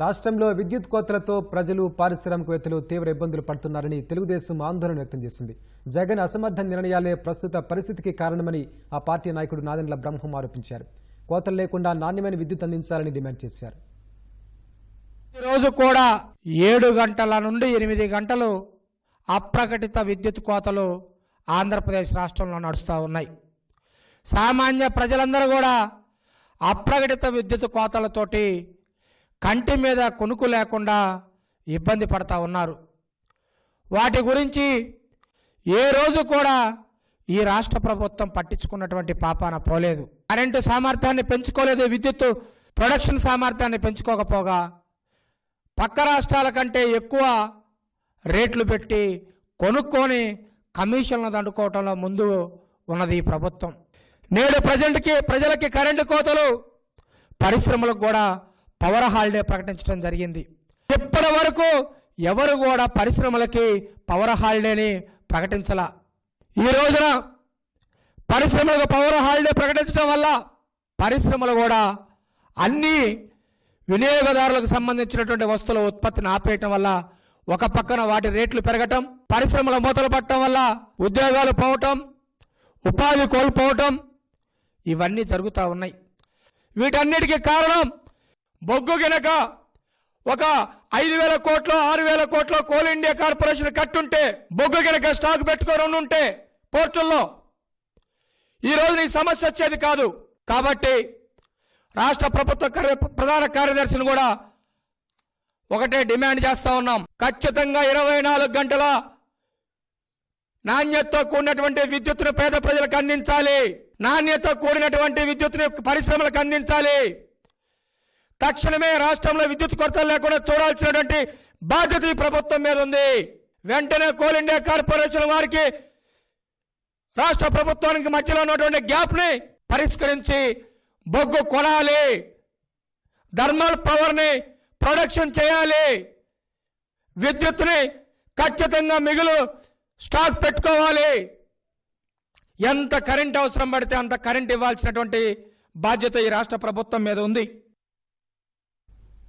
రాష్ట్రంలో విద్యుత్ కోతలతో ప్రజలు పారిశ్రామికవేత్తలు తీవ్ర ఇబ్బందులు పడుతున్నారని తెలుగుదేశం ఆందోళన వ్యక్తం చేసింది. జగన్ అసమర్థ నిర్ణయాలే ప్రస్తుత పరిస్థితికి కారణమని ఆ పార్టీ నాయకుడు నాదెండ్ల బ్రహ్మం ఆరోపించారు. కోతలు లేకుండా నాణ్యమైన విద్యుత్ అందించాలని డిమాండ్ చేశారు. ఈరోజు కూడా ఏడు గంటల నుండి ఎనిమిది గంటలు అప్రకటిత విద్యుత్ కోతలు ఆంధ్రప్రదేశ్ రాష్ట్రంలో నడుస్తూ ఉన్నాయి. సామాన్య ప్రజలందరూ కూడా అప్రకటిత విద్యుత్ కోతలతోటి కంటి మీద కొనుకు లేకుండా ఇబ్బంది పడతా ఉన్నారు. వాటి గురించి ఏ రోజు కూడా ఈ రాష్ట్ర ప్రభుత్వం పట్టించుకున్నటువంటి పాపాన పోలేదు. కరెంటు సామర్థ్యాన్ని పెంచుకోలేదు విద్యుత్ ప్రొడక్షన్ సామర్థ్యాన్ని పెంచుకోకపోగా పక్క రాష్ట్రాల కంటే ఎక్కువ రేట్లు పెట్టి కొనుక్కొని కమిషన్లు దండుకోవటంలో ముందు ఉన్నది ఈ ప్రభుత్వం. నేడు ప్రజెంట్కి ప్రజలకి కరెంటు కోతలు పరిశ్రమలకు కూడా పవర్ హాలిడే ప్రకటించడం జరిగింది. ఇప్పటి వరకు ఎవరు కూడా పరిశ్రమలకి పవర్ హాలిడేని ప్రకటించాల. ఈ రోజున పరిశ్రమలకు పవర్ హాలిడే ప్రకటించడం వల్ల పరిశ్రమలు కూడా అన్ని వినియోగదారులకు సంబంధించినటువంటి వస్తువుల ఉత్పత్తిని ఆపేయటం వల్ల ఒక పక్కన వాటి రేట్లు పెరగటం పరిశ్రమల మూతలు పట్టడం వల్ల ఉద్యోగాలు పోవటం ఉపాధి కోల్పోవటం ఇవన్నీ జరుగుతూ ఉన్నాయి. వీటన్నిటికీ కారణం బొగ్గు గినక ఒక ఐదు వేల కోట్ల ఆరు వేల కోట్ల కోల్ ఇండియా కార్పొరేషన్ కట్టుంటే బొగ్గు గినక స్టాక్ పెట్టుకొని ఉంటే పోర్టుల్లో ఈ రోజు ఈ సమస్య వచ్చేది కాదు. కాబట్టి రాష్ట్ర ప్రభుత్వ కార్య- ప్రధాన కార్యదర్శిని కూడా ఒకటే డిమాండ్ చేస్తా ఉన్నాం. ఖచ్చితంగా ఇరవై నాలుగు గంటల నాణ్యతతో కూడినటువంటి విద్యుత్తును పేద ప్రజలకు అందించాలి. నాణ్యతతో కూడినటువంటి విద్యుత్తుని పరిశ్రమలకు అందించాలి. తక్షణమే రాష్ట్రంలో విద్యుత్ కొరత లేకుండా చూడాల్సినటువంటి బాధ్యత ఈ ప్రభుత్వం మీద ఉంది. వెంటనే కోల్ ఇండియా కార్పొరేషన్ వారికి రాష్ట్ర ప్రభుత్వానికి మధ్యలో ఉన్నటువంటి గ్యాప్ని పరిష్కరించి బొగ్గు కొనాలి. థర్మల్ పవర్ని ప్రొడక్షన్ చేయాలి. విద్యుత్ని ఖచ్చితంగా మిగులు స్టాక్ పెట్టుకోవాలి. ఎంత కరెంట్ అవసరం పడితే అంత కరెంట్ ఇవ్వాల్సినటువంటి బాధ్యత ఈ రాష్ట్ర ప్రభుత్వం మీద ఉంది.